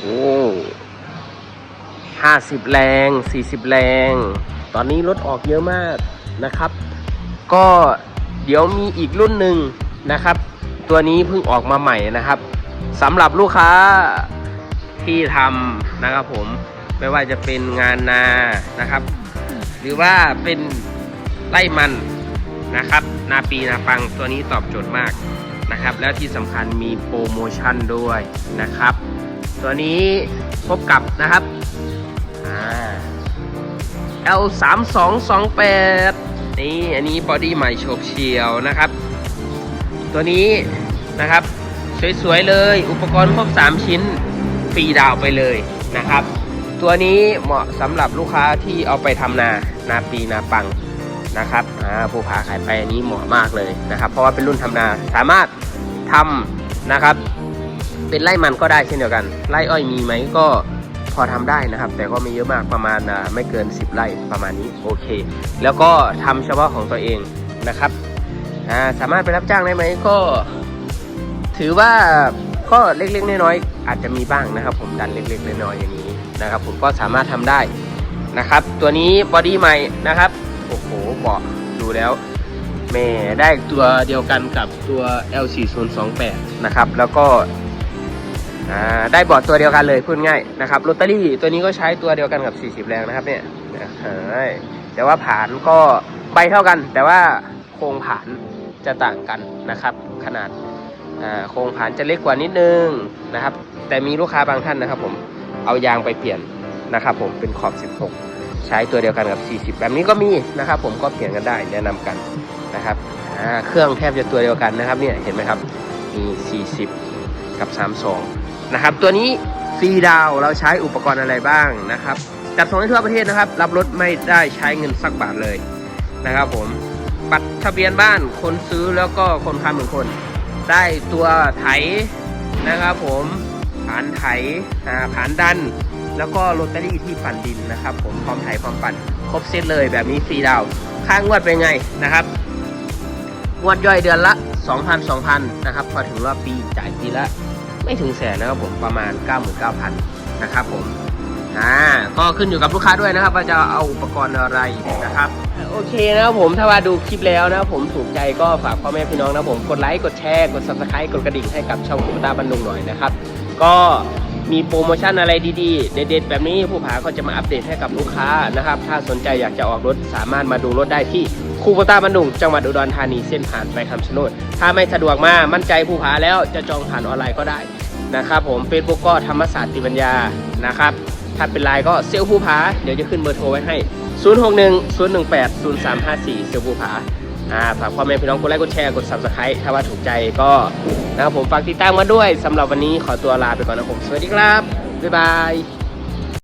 โอ้ห้าสิบแรงสี่สิบแรง ตอนนี้รถออกเยอะมากนะครับ ก็เดี๋ยวมีอีกรุ่นหนึ่งนะครับ ตัวนี้เพิ่งออกมาใหม่นะครับสำหรับลูกค้าที่ทำนะครับผมไม่ว่าจะเป็นงานนานะครับ หรือว่าเป็นไร่มันนะครับ นาปีนาปังตัวนี้ตอบโจทย์มากนะครับ แล้วที่สำคัญมีโปรโมชั่นด้วยนะครับ ตัวนี้พบกับนะครับอ่า L 3 2 2 8นี่อันนี้บอดี้ใหม่โฉบเฉียวนะครับ ตัวนี้นะครับ สวยๆเลย อุปกรณ์ครบ 3 ชิ้นฟรีดาวไปเลยนะครับ ตัวนี้เหมาะสำหรับลูกค้าที่เอาไปทำนา นาปีนาปังนะครับผู้ผาขายไปอันนี้เหมาะมากเลยนะครับ เพราะว่าเป็นรุ่นทำนาสามารถทำนะครับ เป็นไร่มันก็ได้เช่นเดียวกัน ไร่อ้อยมีไหมก็พอทำได้นะครับ แต่ก็ไม่เยอะมากประมาณไม่เกิน 10 ไร่ประมาณนี้โอเค แล้วก็ทำเฉพาะของตัวเองนะครับสามารถไปรับจ้างได้ไหมก็ ถือว่าก็เล็กๆน้อยๆอาจจะมีบ้างนะครับ ผมดันเล็กๆน้อยๆอย่างนี้นะครับ ผมก็สามารถทำได้นะครับ ตัวนี้บอดี้ใหม่นะครับโอ้โหเบาะดูแล้วแม่ได้ตัวเดียวกันกับตัว L4028 นะครับ แล้วก็ อ่าได้เบาะตัวเดียวกันเลยพูดง่ายนะครับลอตเตอรี่ตัวนี้ก็ใช้ตัวเดียวกันกับ 40 แรงนะครับเนี่ยแต่ว่าผานก็ใบเท่ากัน แต่ว่าโครงผานจะต่างกันนะครับ ขนาดโครงผานจะเล็กกว่านิดนึงนะครับ แต่มีลูกค้าบางท่านนะครับ ผมเอายางไปเปลี่ยนนะครับ ผมเป็นขอบ 16 ใช้ตัวเดียวกันกับ 40 แบบนี้ก็มีนะครับ ผมก็เปลี่ยนกันได้แนะนำกันนะครับเครื่องแทบจะตัวเดียวกันนะครับเนี่ยเห็นไหมครับมี 40 กับ 32 นะครับ ตัวนี้ฟรีดาวเราใช้อุปกรณ์อะไรบ้างนะครับ จัดส่งให้ทั่วประเทศนะครับ รับรถไม่ได้ใช้เงินสักบาทเลยนะครับ ผมบัตรทะเบียนบ้านคนซื้อแล้วก็คนค้ำหนึ่งคน ได้ตัวไถนะครับ ผมผานไถอ่าผานดัน แล้วก็โรตารี่ที่ปั่นดินนะครับ ผมพร้อมไถพร้อมปั่นครบเซตเลยแบบนี้ฟรีดาวค่างวดเป็นไงนะครับงวดย่อยเดือนละ 2,000 2,000 นะครับ พอถึงรอบปีจ่ายปีละ ไม่ถึงแสนนะครับผมประมาณ 99,000นะครับผมอ่าก็ขึ้นอยู่กับลูกค้าด้วยนะครับว่าจะเอาอุปกรณ์อะไรนะครับโอเคนะครับผมถ้าว่าดูคลิปแล้วนะครับผมถูกใจก็ฝากพ่อแม่พี่น้องนะผมกดไลค์กดแชร์กด subscribe กดกระดิ่งให้กับช่องคุณตาบันดุงหน่อยนะครับก็มีโปรโมชั่นอะไรดีๆ เด็ดๆ แบบนี้ผู้ผาก็จะมาอัปเดตให้กับลูกค้านะครับ ถ้าสนใจอยากจะออกรถสามารถมาดูรถได้ที่ คูโบต้าบันดุงจังหวัดอุดรธานีเส้นผ่านไปคำชะโนด ถ้าไม่สะดวกมามั่นใจผู้ผาแล้วจะจองผ่านออนไลน์ก็ได้นะครับผมเฟซบุ๊กก็ธรรมศาสตร์ติปัญญานะครับถ้าเป็นไลน์ก็เซลผู้ผาเดี๋ยวจะขึ้นเบอร์โทรไว้ให้ 061 018 0354 เซลผู้ผาอ่าฝากพ่อแม่พี่น้องกดไลค์กดแชร์กด subscribe ถ้าว่าถูกใจก็นะครับผมฝากติดตามมาด้วยสำหรับวันนี้ขอตัวลาไปก่อนนะผมสวัสดีครับบ๊ายบาย